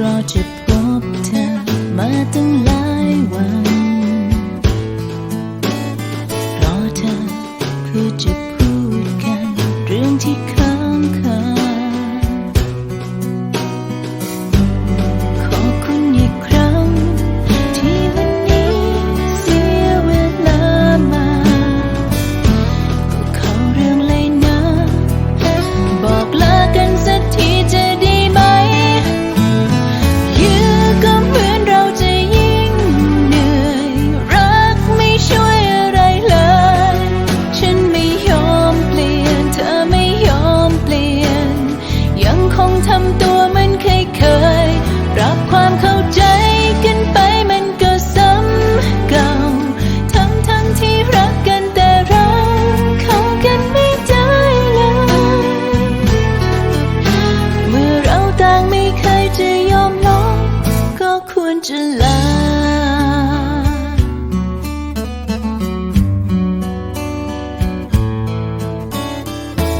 รอจะพบเธอมาตั้งหลายวัน รอเธอเพื่อจะพูดกัน เรื่องที่เค จะลา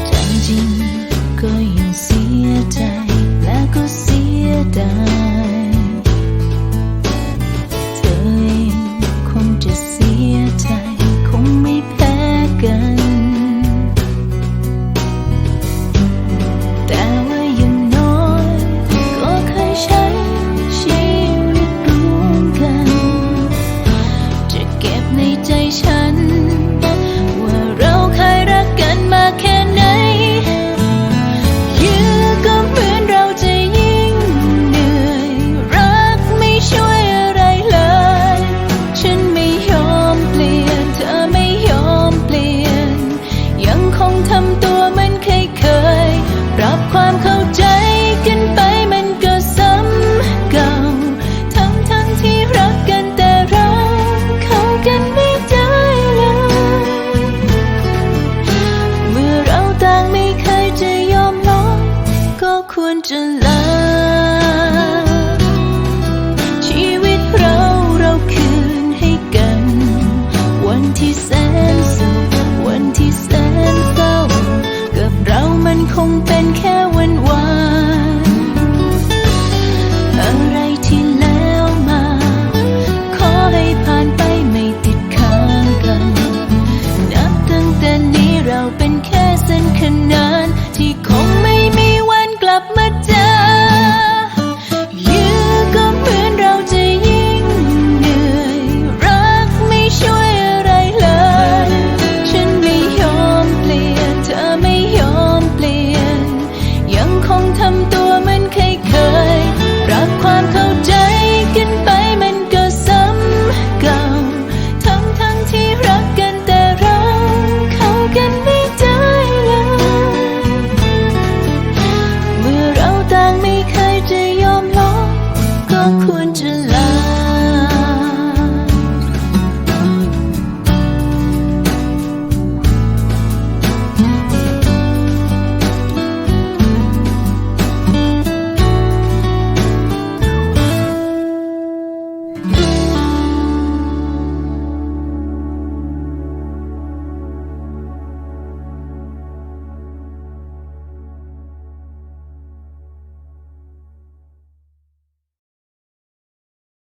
ใจจริงก็ยังเสียใจและก็ เข้าใจกันไปมันก็ซ้ำเก่าทั้งทั้งที่รักกันแต่เราเข้ากันไม่ได้เลยเมื่อเราต่างไม่เคยจะยอมลงก็ควรจะลาชีวิตเราเราคืนให้กัน วันที่แสน เข้าใจกันไปมันก็ซ้ำเก่า ทั้งทั้งที่รักกันแต่เราเข้ากันไม่ได้แล้เมื่อเราต่างไม่เคยจะยอมลงก็ควรจะ